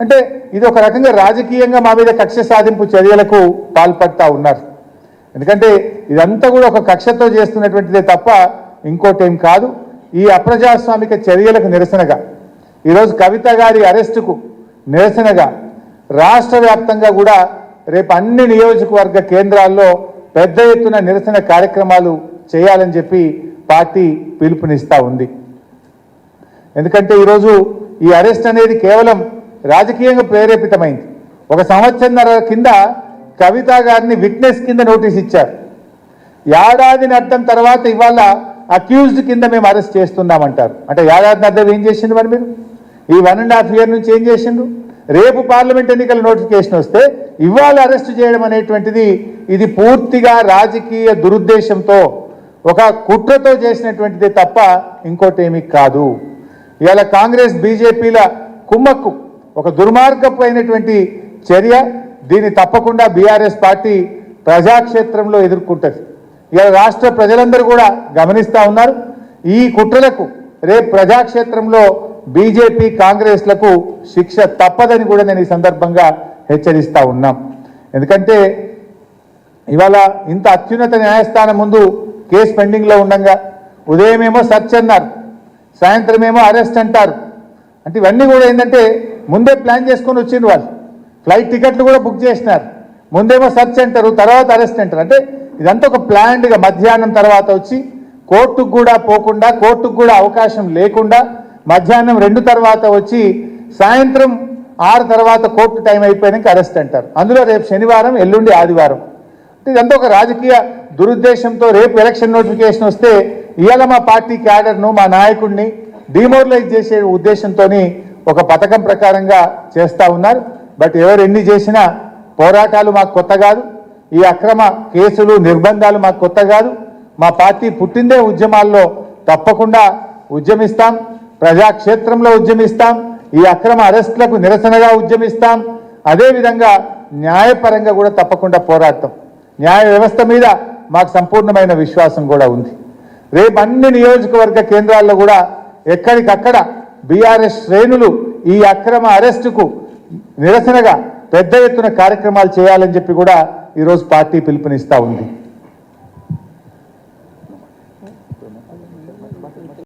అంటే ఇది ఒక రకంగా రాజకీయంగా మా మీద కక్ష సాధింపు చర్యలకు పాల్పడతా ఉన్నారు. ఎందుకంటే ఇదంతా కూడా ఒక కక్షతో చేస్తున్నటువంటిదే తప్ప ఇంకోటేం కాదు. ఈ అప్రజాస్వామిక చర్యలకు నిరసనగా ఈరోజు కవిత గారి అరెస్టుకు నిరసనగా రాష్ట్ర వ్యాప్తంగా కూడా రేపు అన్ని నియోజకవర్గ కేంద్రాల్లో పెద్ద ఎత్తున నిరసన కార్యక్రమాలు చేయాలని చెప్పి పార్టీ పిలుపునిస్తూ ఉంది. ఎందుకంటే ఈరోజు ఈ అరెస్ట్ అనేది కేవలం రాజకీయంగా ప్రేరేపితమైంది. ఒక సంవత్సరంన్నర కింద కవిత గారిని విట్నెస్ కింద నోటీస్ ఇచ్చారు. ఏడాది అర్థం తర్వాత ఇవాళ అక్యూజ్డ్ కింద మేము అరెస్ట్ చేస్తున్నామంటారు. అంటే ఏడాది అర్థం ఏం చేసిండు మరి మీరు? ఈ వన్ అండ్ హాఫ్ ఇయర్ నుంచి ఏం చేసిండు రేపు పార్లమెంట్ ఎన్నికల నోటిఫికేషన్ వస్తే ఇవాళ అరెస్ట్ చేయడం అనేటువంటిది ఇది పూర్తిగా రాజకీయ దురుద్దేశంతో ఒక కుట్రతో చేసినటువంటిదే తప్ప ఇంకోటి ఏమీ కాదు. ఇవాళ కాంగ్రెస్ బీజేపీల కుమ్మక్కు ఒక దుర్మార్గపు అయినటువంటి చర్య దీన్ని తప్పకుండా బీఆర్ఎస్ పార్టీ ప్రజాక్షేత్రంలో ఎదుర్కొంటుంది. ఇవాళ రాష్ట్ర ప్రజలందరూ కూడా గమనిస్తూ ఉన్నారు. ఈ కుట్రలకు రేపు ప్రజాక్షేత్రంలో బీజేపీ కాంగ్రెస్లకు శిక్ష తప్పదని కూడా నేను ఈ సందర్భంగా హెచ్చరిస్తూ ఉన్నాం. ఎందుకంటే ఇవాళ ఇంత అత్యున్నత న్యాయస్థానం ముందు కేసు పెండింగ్లో ఉండగా ఉదయమేమో సర్చ్ అన్నారు సాయంత్రమేమో అరెస్ట్ అంటారు. అంటే ఇవన్నీ కూడా ఏంటంటే ముందే ప్లాన్ చేసుకొని వచ్చిండ్రు వాళ్ళు. ఫ్లైట్ టికెట్లు కూడా బుక్ చేసినారు. ముందేమో సర్చ్ అంటారు తర్వాత అరెస్ట్ అంటారు అంటే ఇదంతా ఒక ప్లాన్డ్గా మధ్యాహ్నం తర్వాత వచ్చి కోర్టుకు కూడా పోకుండా కోర్టుకు కూడా అవకాశం లేకుండా మధ్యాహ్నం రెండు తర్వాత వచ్చి సాయంత్రం ఆరు తర్వాత కోర్టు టైం అయిపోయాక అరెస్ట్ అంటారు. అందులో రేపు శనివారం ఎల్లుండి ఆదివారం. అంటే ఇదంతా ఒక రాజకీయ దురుద్దేశంతో రేపు ఎలక్షన్ నోటిఫికేషన్ వస్తే ఇవాళ మా పార్టీ క్యాడర్ను మా నాయకుడిని డిమోరలైజ్ చేసే ఉద్దేశంతో ఒక పథకం ప్రకారంగా చేస్తూ ఉన్నారు. బట్ ఎవరు ఎన్ని చేసినా పోరాటాలు మాకు కొత్త కాదు. ఈ అక్రమ కేసులు నిర్బంధాలు మాకు కొత్త కాదు. మా పార్టీ పుట్టిందే ఉద్యమాల్లో తప్పకుండా ఉద్యమిస్తాం. ప్రజాక్షేత్రంలో ఉద్యమిస్తాం. ఈ అక్రమ అరెస్టులకు నిరసనగా ఉద్యమిస్తాం. అదేవిధంగా న్యాయపరంగా కూడా తప్పకుండా పోరాడతాం. న్యాయ వ్యవస్థ మీద మాకు సంపూర్ణమైన విశ్వాసం కూడా ఉంది. రేపు అన్ని నియోజకవర్గ కేంద్రాల్లో కూడా ఎక్కడికక్కడ బీఆర్ఎస్ శ్రేణులు ఈ అక్రమ అరెస్టుకు నిరసనగా పెద్ద ఎత్తున కార్యక్రమాలు చేయాలని చెప్పి కూడా ఈరోజు పార్టీ పిలుపునిస్తా ఉంది.